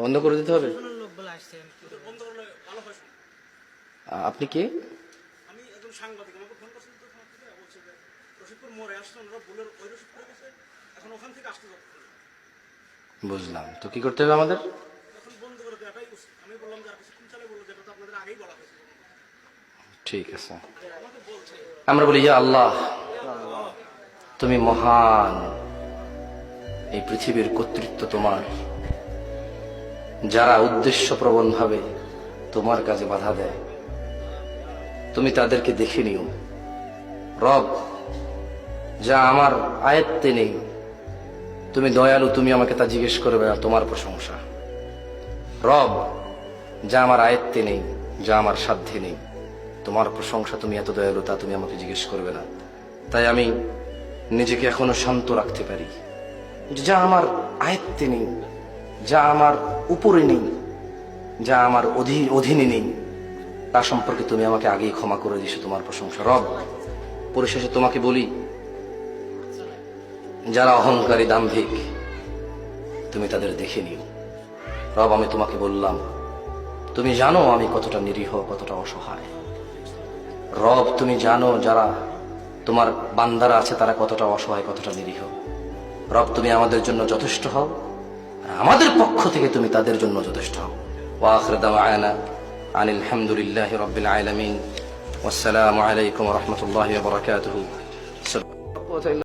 বন্ধ করে দিতে হবে? হয়। আপনি কে? আমি একজন সাংবাদিক আমাকে ফোন করছেন তো ফোন থেকে বলছে যে রশিদপুর মোড়ে আসছেন ওরা ভুলের ওই রশিদপুরে গেছে এখন ওখান থেকে আসতে যাচ্ছে। বুঝলাম। তো কি করতে হবে আমাদের? এখন বন্ধ করে দেওয়াটাই উচিত। আমি বললাম যে আর কিছুক্ষণ চালে বলল যেটা তো আপনাদের আগেই বলা হয়েছে। ঠিক আছে। আমরা বলি ইয়া আল্লাহ তুমি মহান। এই পৃথিবীর কর্তৃত্ব তোমার। যারা উদ্দেশ্য প্রবণ ভাবে তোমার কাজে বাধা দেয়, তুমি তাদেরকে দেখে নিও। রব, যা আমার আয়ত্তে নেই, তুমি দয়ালু, তুমি আমাকে তা জিজ্ঞেস করবে না তোমার প্রশংসা। রব, যা আমার আয়ত্তে নেই, যা আমার সাধ্যে নেই, তোমার প্রশংসা তুমি এত দয়ালু, তা তুমি আমাকে জিজ্ঞেস করবে না। তাই আমি নিজেকে এখনও শান্ত রাখতে পারি। যা আমার আয়ত্তে নেই যা আমার উপরে নেই, যা আমার অধীন নেই, তা সম্পর্কে তুমি আমাকে আগেই ক্ষমা করে দিছো তোমার প্রশংসা। রব, পরিশেষে তোমাকে বলি, যারা অহংকারী দাম্ভিক, তুমি তাদের দেখে নিও। রব, আমি তোমাকে বললাম, তুমি জানো আমি কতটা নিরীহ, কতটা অসহায়। রব, তুমি জানো যারা তোমার বান্দারা আছে তারা কতটা অসহায়, কতটা নিরীহ। রব, তুমি আমাদের জন্য যথেষ্ট হও। আমাদের পক্ষ থেকে তুমি তাদের জন্য যথেষ্ট। হও ওয়াখির দাওয়ানা আনিল হামদুলিল্লাহি রাব্বিল আলামিন। ওয়াসসালামু আলাইকুম রহমতুল্লাহ বারাকাতুহু।